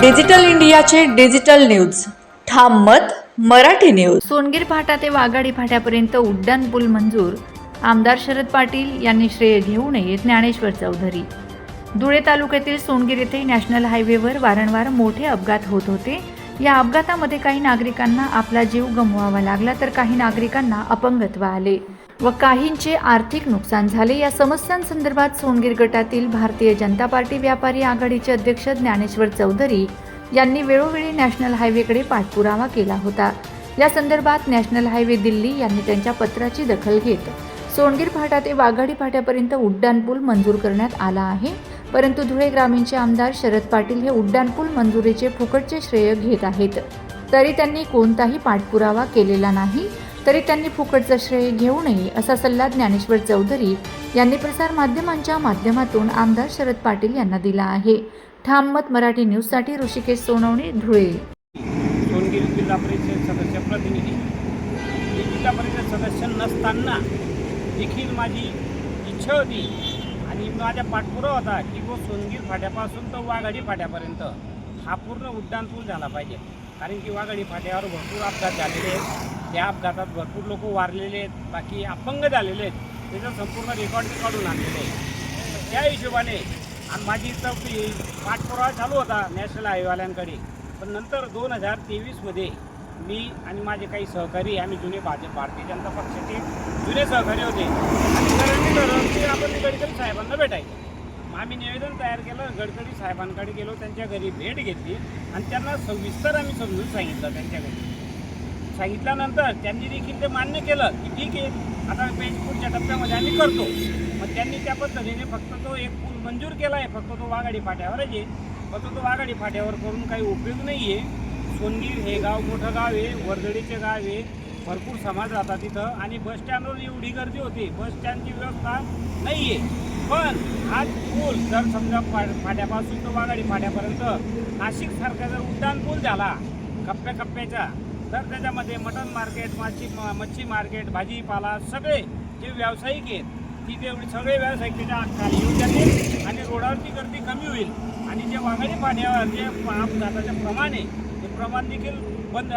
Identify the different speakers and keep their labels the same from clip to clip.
Speaker 1: Digital इंडियाचे digital news. ठाम मत मराठी न्यूज.
Speaker 2: सोनगीर फाटा ते वाघाडी फाट्यापर्यंत उड्डाण पूल मंजूर. आमदार शरद पाटील यांनी श्रेय घेऊ नये ज्ञानेश्वर चौधरी. धुळे तालुक्यातील सोनगीर येथे नॅशनल हायवेवर वारंवार मोठे अपघात होत होते. या अपघातामध्ये काही नागरिकांना आपला जीव गमवावा लागला तर काही नागरिकांना अपंगत्व आले. व काहींचे आर्थिक नुकसान झाले. या समस्यांसंदर्भात सोनगीर गटातील भारतीय जनता पार्टी व्यापारी आघाडीचे अध्यक्ष ज्ञानेश्वर चौधरी यांनी वेळोवेळी नॅशनल हायवेकडे पाठपुरावा केला होता. या संदर्भात नॅशनल हायवे दिल्ली यांनी त्यांच्या पत्राची दखल घेत सोनगीर फाटा ते वाघाडी फाट्यापर्यंत उड्डाणपूल मंजूर करण्यात आला आहे. परंतु धुळे ग्रामीणचे आमदार शरद पाटील हे उड्डाणपूल मंजुरीचे फुकटचे श्रेय घेत आहेत. तरी त्यांनी कोणताही पाठपुरावा केलेला नाही. तरी त्यांनी फुकटचं श्रेय घेऊ नये असा सल्ला ज्ञानेश्वर चौधरी यांनी प्रसार माध्यमांच्या माध्यमातून आमदार शरद पाटील यांना दिला आहे. ठाम मत मराठी न्यूजसाठी ऋषिकेश सोनवणे धुळे.
Speaker 3: सोनगिरी जिल्हा परिषद सदस्य प्रतिनिधी. जिल्हा परिषद सदस्य नसताना देखील माझी इच्छा होती आणि माझ्या पाठपुरा होता की तो सोनगीर फाट्यापासून तर वाघाडी फाट्यापर्यंत हा पूर्ण उड्डाणपूल झाला पाहिजे. कारण की वाघाडी फाट्यावर भरपूर अपघात झालेले आहेत. त्या अपघातात भरपूर लोक वारलेले आहेत बाकी अपंग झालेले आहेत. त्याचा संपूर्ण रेकॉर्ड काढून आणलेले आहे. त्या हिशोबाने आणि माझी चौकी पाठपुरावा चालू होता नॅशनल हायवेवाल्यांकडे. पण नंतर दोन हजार तेवीसमध्ये मी आणि माझे काही सहकारी आम्ही जुने भाजप भारतीय जनता पक्षाचे जुने सहकारी होते. आणि आपण गडकरी साहेबांना भेटायचं. मग आम्ही निवेदन तयार केलं गडकरी साहेबांकडे गेलो त्यांच्या घरी भेट घेतली आणि त्यांना सविस्तर आम्ही समजून सांगितलं त्यांच्या घरी सांगितल्यानंतर त्यांनी देखील ते मान्य केलं की ठीक आहे आता पेज पुढच्या टप्प्यामध्ये आम्ही करतो. मग त्यांनी त्या पद्धतीने फक्त तो एक पूल मंजूर केला आहे फक्त तो वाघाडी फाट्यावर आहे. फक्त तो वाघाडी फाट्यावर करून काही उपयोग नाही आहे सोनगीर हे गाव मोठं गाव आहे वर्दळीचे गाव आहे. भरपूर समाज राहतात तिथं आणि बस स्टँडवर एवढी गर्दी होती बस स्टँडची व्यवस्था नाही आहे पण हा पूल जर समजा फा फाट्यापासून तो वाघाडी फाट्यापर्यंत नाशिकसारखा जर उड्डाण पूल झाला कप्प्या कप्प्याचा तर त्याच्यामध्ये मटन मार्केट माची म- मच्छी मार्केट भाजीपाला सगळे जे व्यावसायिक आहेत ती तेवढी सगळे व्यावसायिक त्याच्याखाली येऊ जातील आणि रोडावरची गर्दी कमी होईल. आणि जे वाघाडी पाण्यावर जे अपघाताचे प्रमाण आहे ते प्रमाण देखील बंद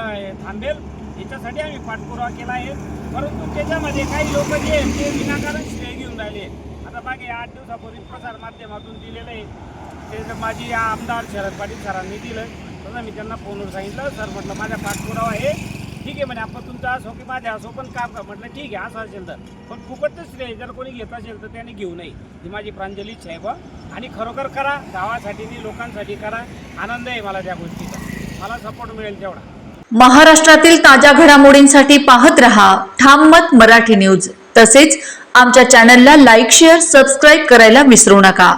Speaker 3: थांबेल. याच्यासाठी आम्ही पाठपुरावा केला आहे. परंतु त्याच्यामध्ये काही लोक जे आहेत ते विनाकारण श्रेय घेऊन राहिले. आता मागे आठ दिवसापूर्वी प्रसार माध्यमातून दिलेलं आहे. ते माझी आमदार शरद पाटील सरांनी दिलं तसं मी त्यांना फोनवर सांगितलं सर म्हटलं माझा पाठपुरावा आहे. ठीक आहे म्हणे आपण तुमचा असो की माझ्या असो पण काम कर. म्हटलं ठीक आहे असं असेल तर. पण फुकटच श्रेय जर कोणी घेत असेल तर त्याने घेऊ नये. ही माझी प्रांजली साहेब आहे बा आणि खरोखर करा गावासाठी आणि लोकांसाठी करा. आनंद आहे मला त्या गोष्टीचा. मला सपोर्ट मिळेल तेवढा.
Speaker 1: महाराष्ट्रातील ताज्या घडामोडींसाठी पाहत रहा ठाम मत मराठी न्यूज. तसेच आमच्या चॅनलला लाईक शेअर सबस्क्राईब करायला विसरू नका.